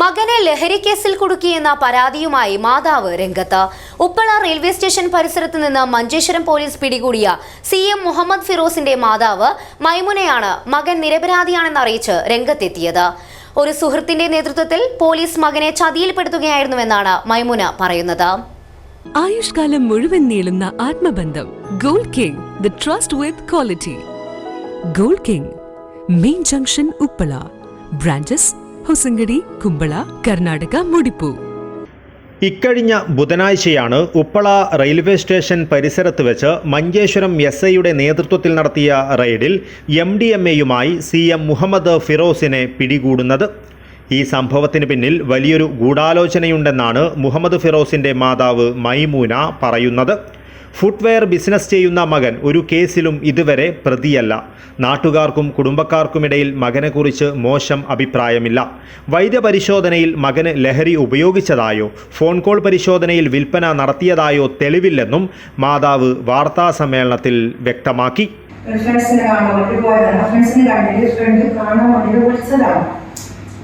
മകനെ ലഹരിക്കേസിൽ കുടുക്കിയെന്ന പരാതിയുമായി മാതാവ് രംഗത്ത്. ഉപ്പള റെയിൽവേ സ്റ്റേഷൻ പരിസരത്ത് നിന്ന് മഞ്ചേശ്വരം പോലീസ് പിടികൂടിയ സി എം മുഹമ്മദ് ഫിറോസിന്റെ മാതാവ് മൈമുനയാണ് മകൻ നിരപരാധിയാണെന്ന് അറിയിച്ച് രംഗത്തെത്തിയത്. ഒരു സുഹൃത്തിന്റെ നേതൃത്വത്തിൽ പോലീസ് മകനെ ചതിയിൽപ്പെടുത്തുകയായിരുന്നുവെന്നാണ് മൈമുന പറയുന്നത്. ആയുഷ്കാലം മുഴുവൻ നീളുന്ന ആത്മബന്ധം gold king the trust with quality gold king main junction Uppala branches Hosangadi Kumbala Karnataka മുടിപ്പു. ഇക്കഴിഞ്ഞ ബുധനാഴ്ചയാണ് ഉപ്പള റെയിൽവേ സ്റ്റേഷൻ പരിസരത്ത് വെച്ച് മഞ്ചേശ്വരം എസ് ഐയുടെ നേതൃത്വത്തിൽ നടത്തിയ റെയ്ഡിൽ എം ഡി എം എയുമായി സി എം മുഹമ്മദ് ഫിറോസിനെ പിടികൂടുന്നത്. ഈ സംഭവത്തിന് പിന്നിൽ വലിയൊരു ഗൂഢാലോചനയുണ്ടെന്നാണ് മുഹമ്മദ് ഫിറോസിന്റെ മാതാവ് മൈമൂന പറയുന്നത്. ഫുട്വെയർ ബിസിനസ് ചെയ്യുന്ന മകൻ ഒരു കേസിലും ഇതുവരെ പ്രതിയല്ല. നാട്ടുകാർക്കും കുടുംബക്കാർക്കുമിടയിൽ മകനെക്കുറിച്ച് മോശം അഭിപ്രായമില്ല. വൈദ്യപരിശോധനയിൽ മകന് ലഹരി ഉപയോഗിച്ചതായോ ഫോൺ കോൾ പരിശോധനയിൽ വിൽപ്പന നടത്തിയതായോ തെളിവില്ലെന്നും മാതാവ് വാർത്താ സമ്മേളനത്തിൽ വ്യക്തമാക്കി.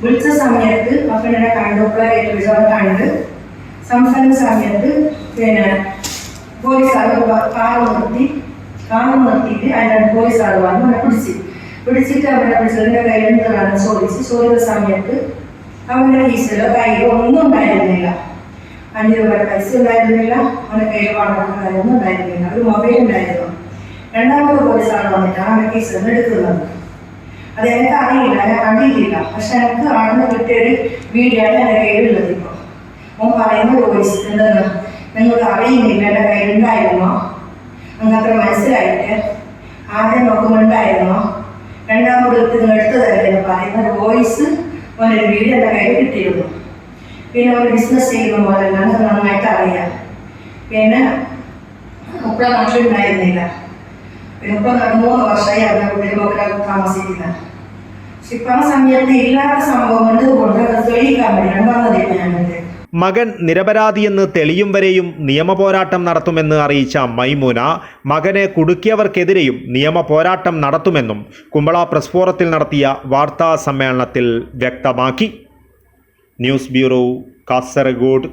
വിളിച്ച സമയത്ത് ഫ്രണ്ടിനെ കണ്ടു വിളിച്ചവൻ കണ്ട്. സംസാരിച്ച സമയത്ത് പിന്നെ പോലീസുകാർ കാർ നിർത്തി കാർ നിർത്തിയിട്ട് അതിന്റെ പോലീസുകാർ വന്ന് അവനെ പിടിച്ച്. പിടിച്ചിട്ട് അവനെ പിടിച്ചതിന്റെ കയ്യിൽ എന്താണ് ചോദിച്ച് ചോദിച്ച സമയത്ത് അവന്റെ കീസിലോ കയ്യിലോ ഒന്നും ഉണ്ടായിരുന്നില്ല. അഞ്ച് രൂപയുടെ പൈസ ഉണ്ടായിരുന്നില്ല അവന്റെ കയ്യിൽ പണം ഒന്നും ഉണ്ടായിരുന്നില്ല ഒരു മൊബൈൽ ഉണ്ടായിരുന്നു. രണ്ടാമത്തെ പോലീസാണ് വന്നിട്ടാണ് അവന്റെ നിന്ന് എടുക്കുന്നത് അത് എനിക്ക് അറിയില്ല ഞാൻ കണ്ടിട്ടില്ല. പക്ഷെ എനിക്ക് ആടുന്ന് കിട്ടിയൊരു വീഡിയോ ആണ് എന്റെ കയ്യിലുള്ളത് ഇപ്പോൾ. അവൻ പറയുന്ന വോയിസ് എന്തെന്ന്? നിങ്ങൾക്ക് അറിയുന്നില്ല എന്റെ നിങ്ങൾക്ക് മനസ്സിലായിട്ട് ആദ്യം നോക്കുമ്പോണ്ടായിരുന്നോ രണ്ടാമത് നിങ്ങൾ എടുത്തു തരുന്നത് പറയുന്ന വോയിസ് ഓനൊരു വീട് എന്റെ കയ്യിൽ കിട്ടിയിരുന്നു. പിന്നെ ഒരു ബിസിനസ് ചെയ്യുന്ന പോലെ ഞങ്ങൾക്ക് നന്നായിട്ട് അറിയാം. പിന്നെ ഉപ്പള നാട്ടിലുണ്ടായിരുന്നില്ല. പിന്നെ ഇപ്പൊ മൂന്ന് വർഷമായി അവരുടെ കുടുംബത്തിലെ താമസിക്കുന്നത് പക്ഷെ ഇപ്പം ആ സമയത്ത് ഇല്ലാത്ത സംഭവങ്ങൾ മകൻ നിരപരാധിയെന്ന് തെളിയും വരെയും നിയമപോരാട്ടം നടത്തുമെന്ന് അറിയിച്ച മൈമൂന മകനെ കുടുക്കിയവർക്കെതിരെയും നിയമപോരാട്ടം നടത്തുമെന്നും കുമ്പള പ്രസ് ഫോറത്തിൽ നടത്തിയ വാർത്താ സമ്മേളനത്തിൽ വ്യക്തമാക്കി. News bureau Kasaragod.